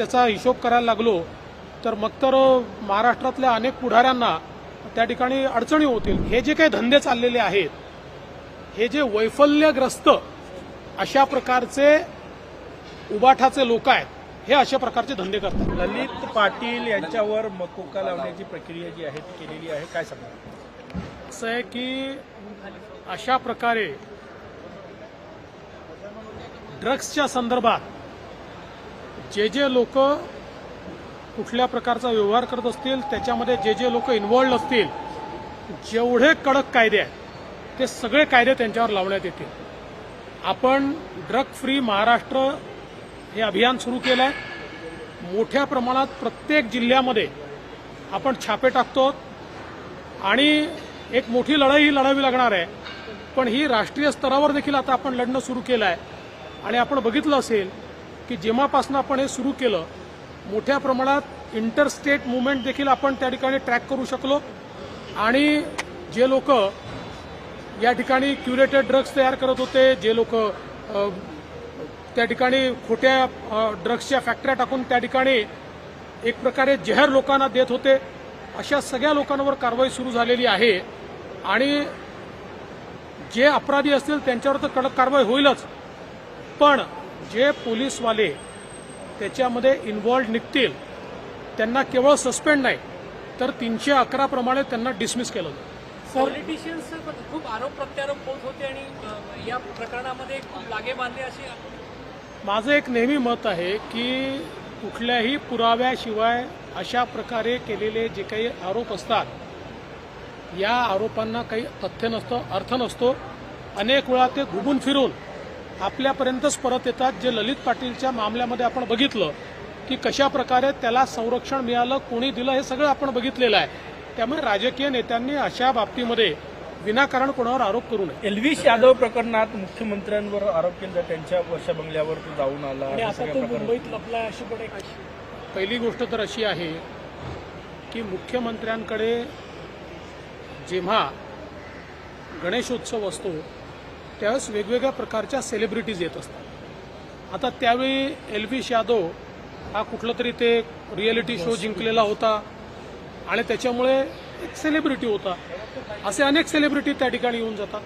त्याचा हिशोब करायला लागलो तर मग तर महाराष्ट्रातल्या अनेक पुढाऱ्यांना त्या ठिकाणी अडचणी होतील. हे जे काही धंदे चाललेले आहेत हे जे वैफल्यग्रस्त अशा प्रकारचे उबाठाचे लोक आहेत हे अशा प्रकारचे धंदे करतात. ललित पाटील यांच्यावर मकोका लावण्याची प्रक्रिया जी आहे ती केलेली आहे काय सांगणार? असं आहे की अशा प्रकारे ड्रग्सच्या संदर्भात जे जे लोक कुठल्या प्रकारचा व्यवहार करत असतील त्याच्यामध्ये जे जे लोक इन्व्हॉल्ड असतील जेवढे कडक कायदे आहेत ते सगळे कायदे त्यांच्यावर लावण्यात येतील. आपण ड्रग फ्री महाराष्ट्र हे अभियान सुरू केलं आहे मोठ्या प्रमाणात प्रत्येक जिल्ह्यामध्ये आपण छापे टाकतो आणि एक मोठी लढाई ही लढावी लागणार आहे. पण ही राष्ट्रीय स्तरावर देखील आता आपण लढणं सुरू केलं आहे आणि आपण बघितलं असेल की जेव्हापासून आपण हे सुरू केलं मोठ्या प्रमाणात इंटरस्टेट मुवमेंट देखील आपण त्या ठिकाणी ट्रॅक करू शकलो. आणि जे लोक या ठिकाणी क्युरेटेड ड्रग्ज तयार करत होते जे लोक त्या ठिकाणी खोट्या ड्रग्सच्या फॅक्टऱ्या टाकून त्या ठिकाणी एक प्रकारे जहर लोकांना देत होते. अशा सगळ्या लोकांवर कारवाई सुरू झालेली आहे. आणि जे अपराधी असतील त्यांच्यावर तर कडक कारवाई होईलच. पण जे पोलीसवाले त्याच्यामध्ये इन्व्हॉल्ड निघतील त्यांना केवळ सस्पेंड नाही तर तीनशे अकरा प्रमाणे त्यांना डिसमिस केलं. पॉलिटिशियन्स खूप आरोप प्रत्यारोप होत होते आणि या प्रकरणामध्ये खूप लागे बांधले असे माझं एक नेहमी मत आहे की कुठल्याही पुराव्याशिवाय अशा प्रकारे केलेले जे काही आरोप असतात या आरोपांना काही तथ्य नसतं अर्थ नसतो अनेक वेळा ते घुमून फिरून आपल्यापर्यंतच परत येतात. जे ललित पाटीलच्या मामल्यामध्ये आपण बघितलं की कशा प्रकारे त्याला संरक्षण मिळालं कोणी दिलं हे सगळं आपण बघितलेलं आहे. त्यामुळे राजकीय नेत्यांनी अशा बाबतीमध्ये विनाकारण कोणावर आरोप करू नये. एल्विश यादव प्रकरणात मुख्यमंत्र्यांवर आरोप केला त्यांच्या वर्षा बंगल्यावर तो जाऊन आला. हे मुंबईत लपलाय अशी पण एक पहिली गोष्ट तर अशी आहे की मुख्यमंत्र्यांकडे जेव्हा गणेशोत्सव असतो त्यावेळेस वेगवेगळ्या प्रकारच्या सेलिब्रिटीज येत असतात. आता त्यावेळी एल्विश यादव हा कुठलं तरी ते रिएलिटी शो जिंकलेला होता आणि त्याच्यामुळे एक सेलिब्रिटी होता. असे अनेक सेलिब्रिटी त्या ठिकाणी येऊन जातात.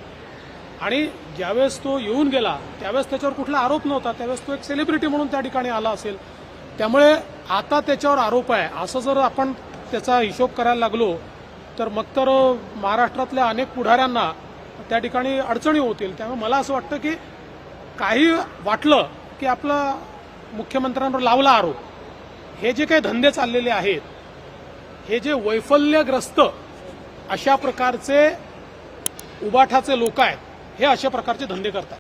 आणि ज्यावेळेस तो येऊन गेला त्यावेळेस त्याच्यावर कुठला आरोप नव्हता त्यावेळेस तो एक सेलिब्रिटी म्हणून त्या ठिकाणी आला असेल. त्यामुळे आता त्याच्यावर आरोप आहे. असं जर आपण त्याचा हिशोब करायला लागलो तर मग तर महाराष्ट्रातल्या अनेक पुढाऱ्यांना त्या ठिकाणी अडचणी होतील. त्यामुळे मला असं वाटतं की काही वाटलं की आपलं मुख्यमंत्र्यांवर लावला आरोप. हे जे काही धंदे चाललेले आहेत हे जे वैफल्यग्रस्त अशा प्रकारचे उबाठाचे लोक आहेत हे अशा प्रकारचे धंदे करतात.